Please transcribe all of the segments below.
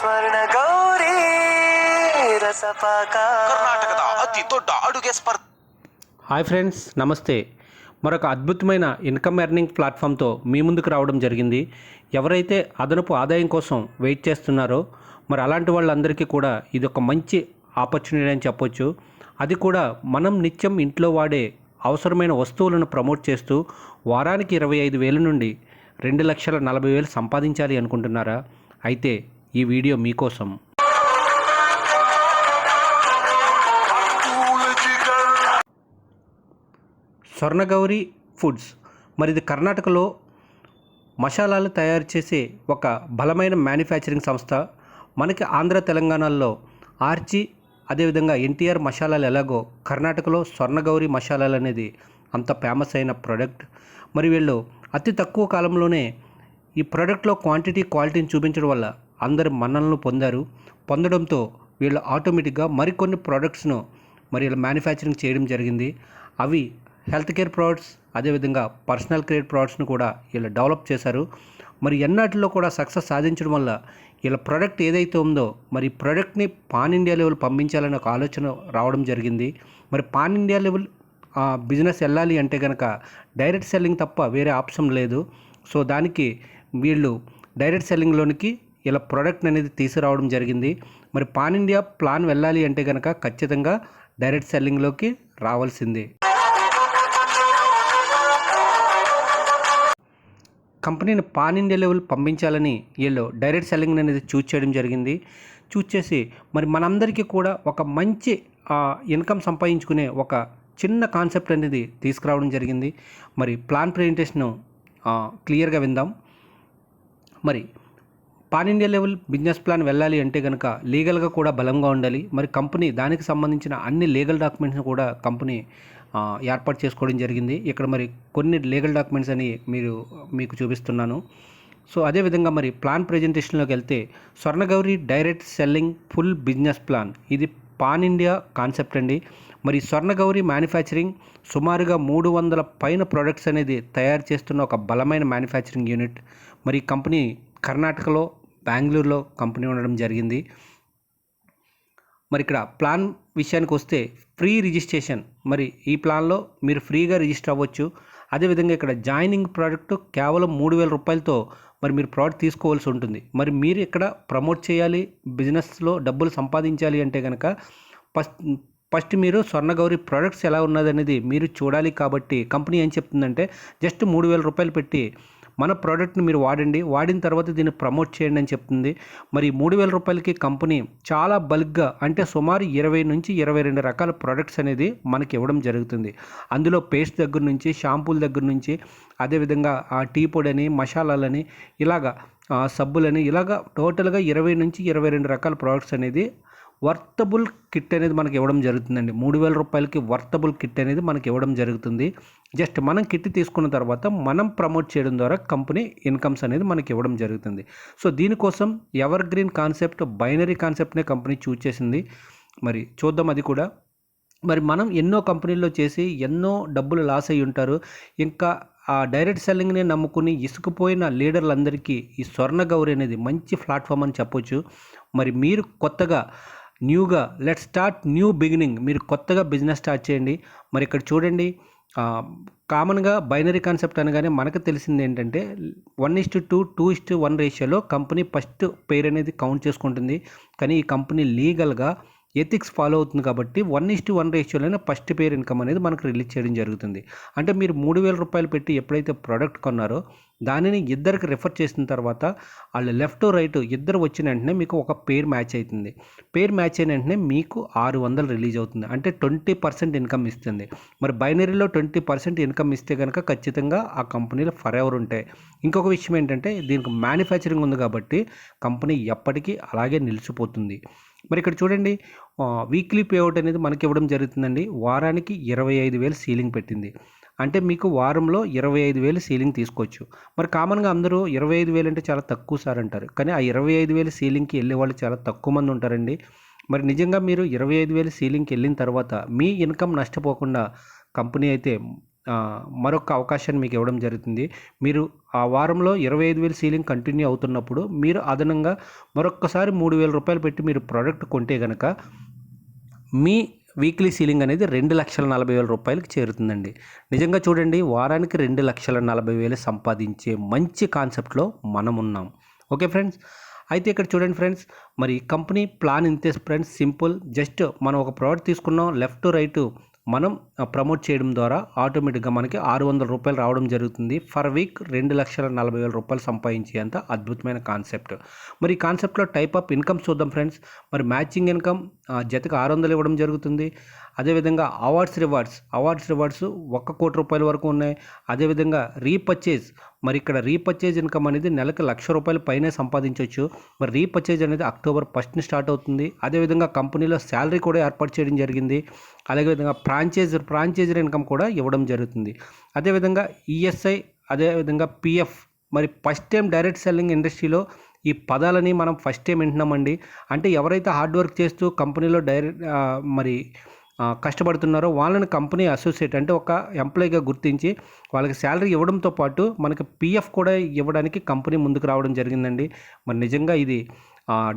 ಸ್ವರ್ಣ ಗೌರಿ ರಸಪಾಕ ಕರ್ನಾಟಕದ ಅತಿ ದೊಡ್ಡ ಅಡುಗೆ ಸ್ಪರ್ಧೆ హాయ్ ఫ్రెండ్స్ నమస్తే మరొక అద్భుతమైన ఇన్కమ్ ఎర్నింగ్ ప్లాట్ఫామ్తో మీ ముందుకు రావడం జరిగింది ఎవరైతే అదనపు ఆదాయం కోసం వెయిట్ చేస్తున్నారో మరి అలాంటి వాళ్ళందరికీ కూడా ఇది ఒక మంచి ఆపర్చునిటీ అని చెప్పొచ్చు అది కూడా మనం నిత్యం ఇంట్లో వాడే అవసరమైన వస్తువులను ప్రమోట్ చేస్తూ వారానికి ఇరవై ఐదు వేల నుండి రెండు లక్షల నలభై వేలు సంపాదించాలి అనుకుంటున్నారా అయితే ఈ వీడియో మీకోసం. స్వర్ణగౌరి ఫుడ్స్. మరి ఇది కర్ణాటకలో మసాలాలు తయారు చేసే ఒక బలమైన మ్యానుఫ్యాక్చరింగ్ సంస్థ. మనకి ఆంధ్ర తెలంగాణలో ఆర్చి అదేవిధంగా ఎన్టీఆర్ మసాలాలు ఎలాగో కర్ణాటకలో స్వర్ణగౌరి మసాలాలు అనేది అంత ఫేమస్ అయిన ప్రోడక్ట్. మరి వీళ్ళు అతి తక్కువ కాలంలోనే ఈ ప్రోడక్ట్లో క్వాంటిటీ క్వాలిటీని చూపించడం వల్ల అందరు మన్ననలు పొందారు. పొందడంతో వీళ్ళు ఆటోమేటిక్గా మరికొన్ని ప్రోడక్ట్స్ను మరి ఇలా మ్యానుఫ్యాక్చరింగ్ చేయడం జరిగింది. అవి హెల్త్ కేర్ ప్రోడక్ట్స్ అదేవిధంగా పర్సనల్ కేర్ ప్రోడక్ట్స్ను కూడా వీళ్ళు డెవలప్ చేశారు. మరి ఎన్నాటిలో కూడా సక్సెస్ సాధించడం వల్ల వీళ్ళ ప్రోడక్ట్ ఏదైతే ఉందో మరి ప్రోడక్ట్ని పాన్ ఇండియా లెవెల్ పంపించాలని ఒక ఆలోచన రావడం జరిగింది. మరి పాన్ ఇండియా లెవెల్ ఆ, బిజినెస్ వెళ్ళాలి అంటే కనుక డైరెక్ట్ సెల్లింగ్ తప్ప వేరే ఆప్షన్ లేదు. సో దానికి వీళ్ళు డైరెక్ట్ సెల్లింగ్లోనికి ఇలా ప్రోడక్ట్ అనేది తీసుకురావడం జరిగింది. మరి పాన్ ఇండియా ప్లాన్ వెళ్ళాలి అంటే కనుక ఖచ్చితంగా డైరెక్ట్ సెల్లింగ్లోకి రావాల్సిందే. కంపెనీని పాన్ ఇండియా లెవెల్ పంపించాలని వీళ్ళు డైరెక్ట్ సెల్లింగ్ అనేది చూస్ చేయడం జరిగింది. చూస్ చేసి మరి మనందరికీ కూడా ఒక మంచి ఇన్కమ్ సంపాదించుకునే ఒక చిన్న కాన్సెప్ట్ అనేది తీసుకురావడం జరిగింది. మరి ప్లాన్ ప్రజెంటేషను క్లియర్గా విందాం. మరి pan India level business plan వెళ్ళాలి అంటే కనుక లీగల్గా కూడా బలంగా ఉండాలి. మరి కంపెనీ దానికి సంబంధించిన అన్ని లీగల్ డాక్యుమెంట్స్ని కూడా కంపెనీ ఏర్పాటు చేసుకోవడం జరిగింది. ఇక్కడ మరి కొన్ని లీగల్ డాక్యుమెంట్స్ అని మీరు మీకు చూపిస్తున్నాను. సో అదేవిధంగా మరి ప్లాన్ ప్రజెంటేషన్లోకి వెళ్తే Swarnagouri direct selling full business plan. ఇది పాన్ ఇండియా కాన్సెప్ట్ అండి. మరి స్వర్ణగౌరి మ్యానుఫ్యాక్చరింగ్ సుమారుగా మూడు వందల పైన ప్రొడక్ట్స్ అనేది తయారు చేస్తున్న ఒక బలమైన మ్యానుఫ్యాక్చరింగ్ యూనిట్. మరి కంపెనీ కర్ణాటకలో బెంగళూరులో కంపెనీ ఉండడం జరిగింది. మరి ఇక్కడ ప్లాన్ విషయానికి వస్తే ఫ్రీ రిజిస్ట్రేషన్. మరి ఈ ప్లాన్లో మీరు ఫ్రీగా రిజిస్టర్ అవ్వచ్చు. అదేవిధంగా ఇక్కడ జాయినింగ్ ప్రోడక్ట్ కేవలం మూడు వేల రూపాయలతో మరి మీరు ప్రోడక్ట్ తీసుకోవాల్సి ఉంటుంది. మరి మీరు ఇక్కడ ప్రమోట్ చేయాలి బిజినెస్లో డబ్బులు సంపాదించాలి అంటే కనుక ఫస్ట్ ఫస్ట్ మీరు స్వర్ణగౌరి ప్రోడక్ట్స్ ఎలా ఉన్నదనేది మీరు చూడాలి కాబట్టి కంపెనీ ఏం చెప్తుందంటే జస్ట్ మూడు వేల రూపాయలు పెట్టి మన ప్రోడక్ట్ని మీరు వాడండి. వాడిన తర్వాత దీన్ని ప్రమోట్ చేయండి అని చెప్తుంది. మరి మూడు వేల రూపాయలకి కంపెనీ చాలా బల్క్గా అంటే సుమారు ఇరవై నుంచి ఇరవై రెండు రకాల ప్రోడక్ట్స్ అనేది మనకి ఇవ్వడం జరుగుతుంది. అందులో పేస్ట్ దగ్గర నుంచి షాంపూల దగ్గర నుంచి అదేవిధంగా ఆ టీ పొడని మసాలాలని ఇలాగా సబ్బులని ఇలాగా టోటల్గా ఇరవై నుంచి ఇరవై రెండు రకాల ప్రోడక్ట్స్ అనేది వర్తబుల్ కిట్ అనేది మనకి ఇవ్వడం జరుగుతుందండి. మూడు వేల రూపాయలకి వర్తబుల్ కిట్ అనేది మనకి ఇవ్వడం జరుగుతుంది. జస్ట్ మనం కిట్ తీసుకున్న తర్వాత మనం ప్రమోట్ చేయడం ద్వారా కంపెనీ ఇన్కమ్స్ అనేది మనకి ఇవ్వడం జరుగుతుంది. సో దీనికోసం ఎవర్ గ్రీన్ కాన్సెప్ట్ బైనరీ కాన్సెప్ట్నే కంపెనీ చూజ్ చేసింది. మరి చూద్దాం అది కూడా. మరి మనం ఎన్నో కంపెనీల్లో చేసి ఎన్నో డబ్బులు లాస్ అయ్యి ఉంటారు. ఇంకా ఆ డైరెక్ట్ సెల్లింగ్ని నమ్ముకుని ఇసుకుపోయిన లీడర్లందరికీ ఈ స్వర్ణ గౌరి అనేది మంచి ప్లాట్ఫామ్ అని చెప్పొచ్చు. మరి మీరు కొత్తగా న్యూగా లెట్ స్టార్ట్ న్యూ బిగినింగ్. మీరు కొత్తగా బిజినెస్ స్టార్ట్ చేయండి. మరి ఇక్కడ చూడండి కామన్గా బైనరీ కాన్సెప్ట్ అనగానే మనకు తెలిసింది ఏంటంటే one is to two two is to one రేషియోలో కంపెనీ ఫస్ట్ పేరు అనేది కౌంట్ చేసుకుంటుంది. కానీ ఈ కంపెనీ లీగల్గా ఎథిక్స్ ఫాలో అవుతుంది కాబట్టి వన్ ఇస్ టు వన్ రేషియోలోనే ఫస్ట్ పేర్ ఇన్కమ్ అనేది మనకు రిలీజ్ చేయడం జరుగుతుంది. అంటే మీరు మూడు వేల రూపాయలు పెట్టి ఎప్పుడైతే ప్రోడక్ట్ కొన్నారో దానిని ఇద్దరికి రిఫర్ చేసిన తర్వాత వాళ్ళు లెఫ్ట్ రైట్ ఇద్దరు వచ్చిన వెంటనే మీకు ఒక పేర్ మ్యాచ్ అవుతుంది. పేర్ మ్యాచ్ అయిన వెంటనే మీకు ఆరు వందలు రిలీజ్ అవుతుంది. అంటే ట్వంటీ పర్సెంట్ ఇన్కమ్ ఇస్తుంది. మరి బైనరీలో ట్వంటీ పర్సెంట్ ఇన్కమ్ ఇస్తే కనుక ఖచ్చితంగా ఆ కంపెనీలో ఫర్ ఎవర్ ఉంటాయి. ఇంకొక విషయం ఏంటంటే దీనికి మ్యానుఫ్యాక్చరింగ్ ఉంది కాబట్టి కంపెనీ ఎప్పటికీ అలాగే నిలిచిపోతుంది. మరి ఇక్కడ చూడండి వీక్లీ పేఅవుట్ అనేది మనకి ఇవ్వడం జరుగుతుందండి. వారానికి ఇరవై ఐదు వేలు సీలింగ్ పెట్టింది. అంటే మీకు వారంలో ఇరవై ఐదు వేలు సీలింగ్ తీసుకోవచ్చు. మరి కామన్గా అందరూ ఇరవై ఐదు వేలు అంటే చాలా తక్కువ సార్ అంటారు. కానీ ఆ ఇరవై ఐదు వేలు సీలింగ్కి వెళ్ళే వాళ్ళు చాలా తక్కువ మంది ఉంటారండి. మరి నిజంగా మీరు ఇరవై ఐదు వేలు సీలింగ్కి వెళ్ళిన తర్వాత మీ ఇన్కమ్ నష్టపోకుండా కంపెనీ అయితే మరొక అవకాశాన్ని మీకు ఇవ్వడం జరుగుతుంది. మీరు ఆ వారంలో ఇరవై ఐదు వేలు సీలింగ్ కంటిన్యూ అవుతున్నప్పుడు మీరు అదనంగా మరొక్కసారి మూడు వేల రూపాయలు పెట్టి మీరు ప్రోడక్ట్ కొంటే కనుక మీ వీక్లీ సీలింగ్ అనేది రెండు లక్షల నలభై వేల రూపాయలకి చేరుతుందండి. నిజంగా చూడండి వారానికి రెండు లక్షల నలభై వేలు సంపాదించే మంచి కాన్సెప్ట్లో మనం ఉన్నాం. Okay friends? అయితే ఇక్కడ చూడండి ఫ్రెండ్స్ మరి కంపెనీ ప్లాన్ ఇంతే ఫ్రెండ్స్ సింపుల్. జస్ట్ మనం ఒక ప్రోడక్ట్ తీసుకున్నాం లెఫ్ట్ రైట్ మనం ప్రమోట్ చేయడం ద్వారా ఆటోమేటిక్గా మనకి ఆరు వందల రూపాయలు రావడం జరుగుతుంది. ఫర్ వీక్ రెండు లక్షల నలభై వేల రూపాయలు సంపాదించేంత అద్భుతమైన కాన్సెప్ట్. మరి ఈ కాన్సెప్ట్లో టైప్ ఆఫ్ ఇన్కమ్ చూద్దాం ఫ్రెండ్స్. మరి మ్యాచింగ్ ఇన్కమ్ జతకు ఆరు వందలు ఇవ్వడం జరుగుతుంది. అదేవిధంగా అవార్డ్స్ రివార్డ్స్. అవార్డ్స్ రివార్డ్స్ ఒక్క కోటి రూపాయల వరకు ఉన్నాయి. అదేవిధంగా రీపర్చేజ్ మరి ఇక్కడ రీపర్చేజ్ ఇన్కమ్ అనేది నెలకు లక్ష రూపాయల పైనే సంపాదించవచ్చు మరి రీపర్చేజ్ అనేది అక్టోబర్ ఫస్ట్ని స్టార్ట్ అవుతుంది. అదేవిధంగా కంపెనీలో శాలరీ కూడా ఏర్పాటు చేయడం జరిగింది. అలాగే విధంగా ఫ్రాంచైజ్ ఫ్రాంచైజర్ ఇన్కమ్ కూడా ఇవ్వడం జరుగుతుంది. అదేవిధంగా ఈఎస్ఐ అదేవిధంగా పిఎఫ్ మరి ఫస్ట్ టైం డైరెక్ట్ సెల్లింగ్ ఇండస్ట్రీలో ఈ పదాలని మనం ఫస్ట్ టైం వింటున్నామండి. అంటే ఎవరైతే హార్డ్ వర్క్ చేస్తూ కంపెనీలో డైరెక్ట్ మరి కష్టపడుతున్నారో వాళ్ళని కంపెనీ అసోసియేట్ అంటే ఒక ఎంప్లాయీగా గుర్తించి వాళ్ళకి శాలరీ ఇవ్వడంతో పాటు మనకి పిఎఫ్ కూడా ఇవ్వడానికి కంపెనీ ముందుకు రావడం జరిగిందండి. మరి నిజంగా ఇది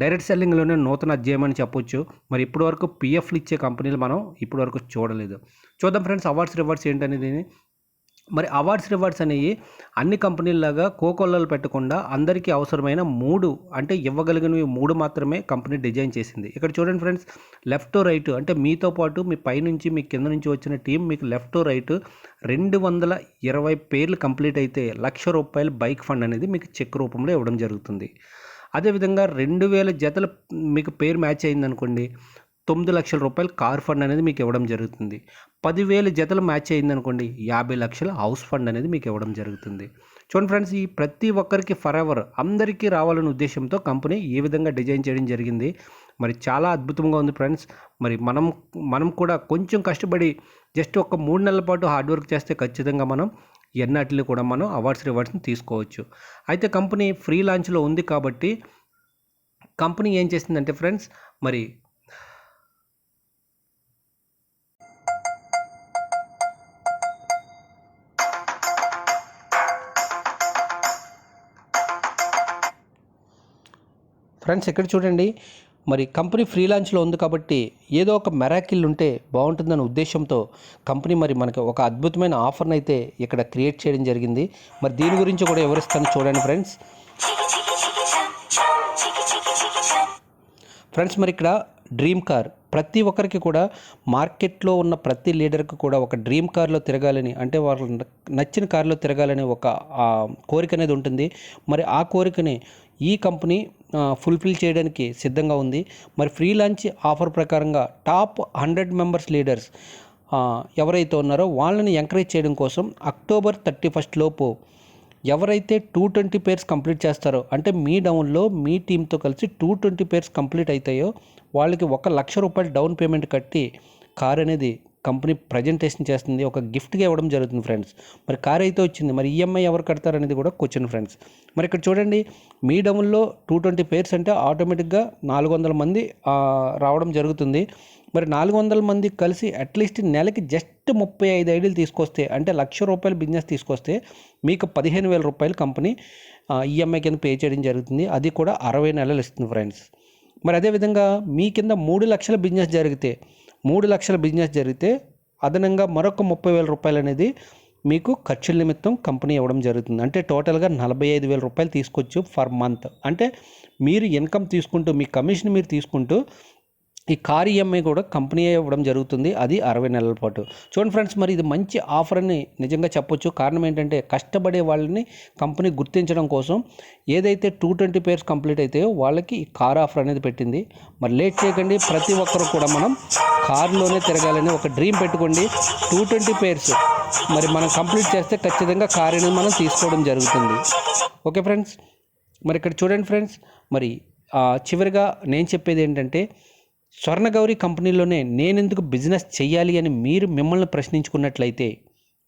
డైరెక్ట్ సెల్లింగ్లోనే నూతన అధ్యాయం అని చెప్పొచ్చు. మరి ఇప్పటివరకు పీఎఫ్లు పిఎఫ్లు ఇచ్చే కంపెనీలు మనం ఇప్పటివరకు చూడలేదు. చూద్దాం ఫ్రెండ్స్ అవార్డ్స్ రివార్డ్స్ ఏంటనేది మరి అవార్డ్స్ రివార్డ్స్ అనేవి అన్ని కంపెనీలాగా కోకొల్లలు పెట్టకుండా అందరికీ అవసరమైన మూడు అంటే ఇవ్వగలిగినవి మూడు మాత్రమే కంపెనీ డిజైన్ చేసింది. ఇక్కడ చూడండి ఫ్రెండ్స్ లెఫ్ట్ రైట్ అంటే మీతో పాటు మీ పైనుంచి మీ కింద నుంచి వచ్చిన టీం మీకు లెఫ్ట్ రైట్ రెండు వందల ఇరవై పేర్లు కంప్లీట్ అయితే లక్ష రూపాయల బైక్ ఫండ్ అనేది మీకు చెక్ రూపంలో ఇవ్వడం జరుగుతుంది. అదేవిధంగా రెండు వేల జతల మీకు పేరు మ్యాచ్ అయిందనుకోండి తొమ్మిది లక్షల రూపాయలు కార్ ఫండ్ అనేది మీకు ఇవ్వడం జరుగుతుంది. పదివేల జతలు మ్యాచ్ అయిందనుకోండి యాభై లక్షల హౌస్ ఫండ్ అనేది మీకు ఇవ్వడం జరుగుతుంది. చూడండి ఫ్రెండ్స్ ఈ ప్రతి ఒక్కరికి ఫర్ ఎవర్ అందరికీ రావాలనే ఉద్దేశంతో కంపెనీ ఈ విధంగా డిజైన్ చేయడం జరిగింది. మరి చాలా అద్భుతంగా ఉంది ఫ్రెండ్స్. మరి మనం మనం కూడా కొంచెం కష్టపడి జస్ట్ ఒక మూడు నెలల పాటు హార్డ్ వర్క్ చేస్తే ఖచ్చితంగా మనం ఎన్నట్లు కూడా మనం అవార్డ్స్ రివార్డ్స్ని తీసుకోవచ్చు. అయితే కంపెనీ ఫ్రీ లాంచ్లో ఉంది కాబట్టి కంపెనీ ఏం చేసిందంటే ఫ్రెండ్స్ మరి ఫ్రెండ్స్ ఇక్కడ చూడండి. మరి కంపెనీ ఫ్రీ లాంచ్లో ఉంది కాబట్టి ఏదో ఒక మెరాకిల్ ఉంటే బాగుంటుందనే ఉద్దేశంతో కంపెనీ మరి మనకి ఒక అద్భుతమైన ఆఫర్ని అయితే ఇక్కడ క్రియేట్ చేయడం జరిగింది. మరి దీని గురించి కూడా వివరిస్తాను చూడండి ఫ్రెండ్స్. ఫ్రెండ్స్ మరి ఇక్కడ డ్రీమ్ కార్. ప్రతి ఒక్కరికి కూడా మార్కెట్లో ఉన్న ప్రతి లీడర్కి కూడా ఒక డ్రీమ్ కార్లో తిరగాలని అంటే వాళ్ళ నచ్చిన కార్లో తిరగాలని ఒక కోరిక అనేది ఉంటుంది. మరి ఆ కోరికని ఈ కంపెనీ ఫుల్ఫిల్ చేయడానికి సిద్ధంగా ఉంది. మరి ఫ్రీ లంచ్ ఆఫర్ ప్రకారంగా టాప్ హండ్రెడ్ మెంబర్స్ లీడర్స్ ఎవరైతే ఉన్నారో వాళ్ళని ఎంకరేజ్ చేయడం కోసం అక్టోబర్ థర్టీ ఫస్ట్ లోపు ఎవరైతే టూ ట్వంటీ పేర్స్ కంప్లీట్ చేస్తారో అంటే మీ డౌన్లో మీ టీంతో కలిసి టూ ట్వంటీ పేర్స్ కంప్లీట్ అవుతాయో వాళ్ళకి ఒక లక్ష రూపాయలు డౌన్ పేమెంట్ కట్టి కార్ అనేది కంపెనీ ప్రజెంటేషన్ చేస్తుంది ఒక గిఫ్ట్గా ఇవ్వడం జరుగుతుంది ఫ్రెండ్స్. మరి కార్ అయితే వచ్చింది మరి ఈఎంఐ ఎవరు కడతారు అనేది కూడా క్వశ్చన్ ఫ్రెండ్స్. మరి ఇక్కడ చూడండి మీ డముల్లో టూ ట్వంటీ పేర్స్ అంటే ఆటోమేటిక్గా నాలుగు వందల మంది రావడం జరుగుతుంది. మరి నాలుగు వందల మంది కలిసి అట్లీస్ట్ నెలకి జస్ట్ ముప్పై ఐదు ఐడీలు తీసుకొస్తే అంటే లక్ష రూపాయలు బిజినెస్ తీసుకొస్తే మీకు పదిహేను వేల రూపాయలు కంపెనీ ఈఎంఐ కింద పే చేయడం జరుగుతుంది. అది కూడా అరవై నెలలు ఇస్తుంది ఫ్రెండ్స్. మరి అదేవిధంగా మీ కింద మూడు లక్షల బిజినెస్ జరిగితే మూడు లక్షల బిజినెస్ జరిగితే అదనంగా మరొక ముప్పై వేల రూపాయలు అనేది మీకు ఖర్చుల నిమిత్తం కంపెనీ ఇవ్వడం జరుగుతుంది. అంటే టోటల్గా నలభై ఐదు వేల రూపాయలు తీసుకోవచ్చు ఫర్ మంత్. అంటే మీరు ఇన్కమ్ తీసుకుంటూ మీ కమిషన్ మీరు తీసుకుంటూ ఈ కార్ ఈఎంఐ కూడా కంపెనీ ఇవ్వడం జరుగుతుంది. అది అరవై నెలల పాటు. చూడండి ఫ్రెండ్స్ మరి ఇది మంచి ఆఫర్ అని నిజంగా చెప్పొచ్చు. కారణం ఏంటంటే కష్టపడే వాళ్ళని కంపెనీ గుర్తించడం కోసం ఏదైతే టూ ట్వంటీ పేర్స్ కంప్లీట్ అయితే వాళ్ళకి ఈ కార్ ఆఫర్ అనేది పెట్టింది. మరి లేట్ చేయకండి. ప్రతి ఒక్కరు కూడా మనం కార్లోనే తిరగాలని ఒక డ్రీమ్ పెట్టుకోండి. టూ ట్వంటీ పేర్స్ మరి మనం కంప్లీట్ చేస్తే ఖచ్చితంగా కార్ అనేది మనం తీసుకోవడం జరుగుతుంది. Okay friends? మరి ఇక్కడ చూడండి ఫ్రెండ్స్ మరి చివరిగా నేను చెప్పేది ఏంటంటే స్వర్ణగౌరి కంపెనీలోనే నేనెందుకు బిజినెస్ చేయాలి అని మీరు మిమ్మల్ని ప్రశ్నించుకున్నట్లయితే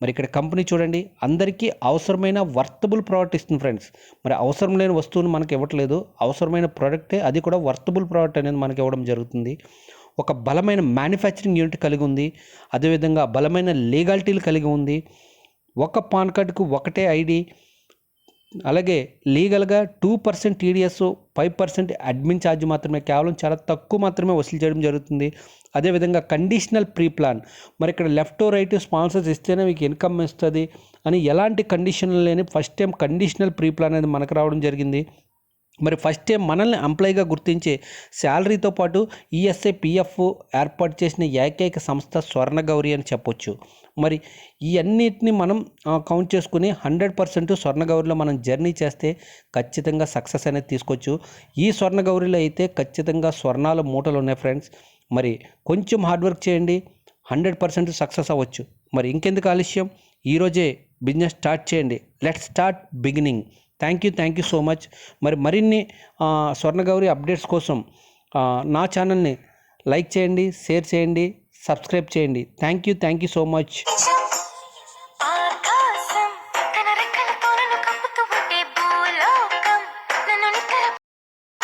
మరి ఇక్కడ కంపెనీ చూడండి అందరికీ అవసరమైన వర్తబుల్ ప్రోడక్ట్ ఇస్తుంది ఫ్రెండ్స్. మరి అవసరం లేని వస్తువును మనకి ఇవ్వట్లేదు. అవసరమైన ప్రోడక్టే అది కూడా వర్తబుల్ ప్రోడక్ట్ అనేది మనకి ఇవ్వడం జరుగుతుంది. ఒక బలమైన మ్యానుఫ్యాక్చరింగ్ యూనిట్ కలిగి ఉంది. అదేవిధంగా బలమైన లీగాలిటీలు కలిగి ఉంది. ఒక పాన్ కార్డుకు ఒకటే ఐడి అలాగే లీగల్గా two percent TDS five percent admin charge మాత్రమే కేవలం చాలా తక్కువ మాత్రమే వసూలు చేయడం జరుగుతుంది. అదేవిధంగా కండిషనల్ ప్రీ ప్లాన్ మరి ఇక్కడ లెఫ్ట్ రైట్ స్పాన్సర్స్ ఇస్తేనే మీకు ఇన్కమ్ ఇస్తుంది అని ఎలాంటి కండిషన్లు లేని first time conditional free plan అనేది మనకు రావడం జరిగింది. మరి ఫస్ట్ టైం మనల్ని ఎంప్లాయీగా గుర్తించే శాలరీతో పాటు ఈఎస్ఐ పిఎఫ్ ఏర్పాటు చేసిన ఏకైక సంస్థ స్వర్ణ గౌరి అని చెప్పొచ్చు. మరి ఈ మనం కౌంట్ చేసుకుని హండ్రెడ్ పర్సెంట్ స్వర్ణ గౌరిలో మనం జర్నీ చేస్తే ఖచ్చితంగా సక్సెస్ అనేది తీసుకోవచ్చు. ఈ స్వర్ణ గౌరిలో అయితే ఖచ్చితంగా స్వర్ణాల మూటలు ఉన్నాయి ఫ్రెండ్స్ మరి కొంచెం హార్డ్ వర్క్ చేయండి హండ్రెడ్ పర్సెంట్ సక్సెస్ అవ్వచ్చు. మరి ఇంకెందుకు ఆలస్యం? ఈరోజే బిజినెస్ స్టార్ట్ చేయండి. Let start beginning thank you thank you so much. మరి మరిన్ని స్వర్ణగౌరి అప్డేట్స్ కోసం నా ఛానల్ని లైక్ చేయండి షేర్ చేయండి సబ్స్క్రైబ్ చేయండి. Thank you thank you so much.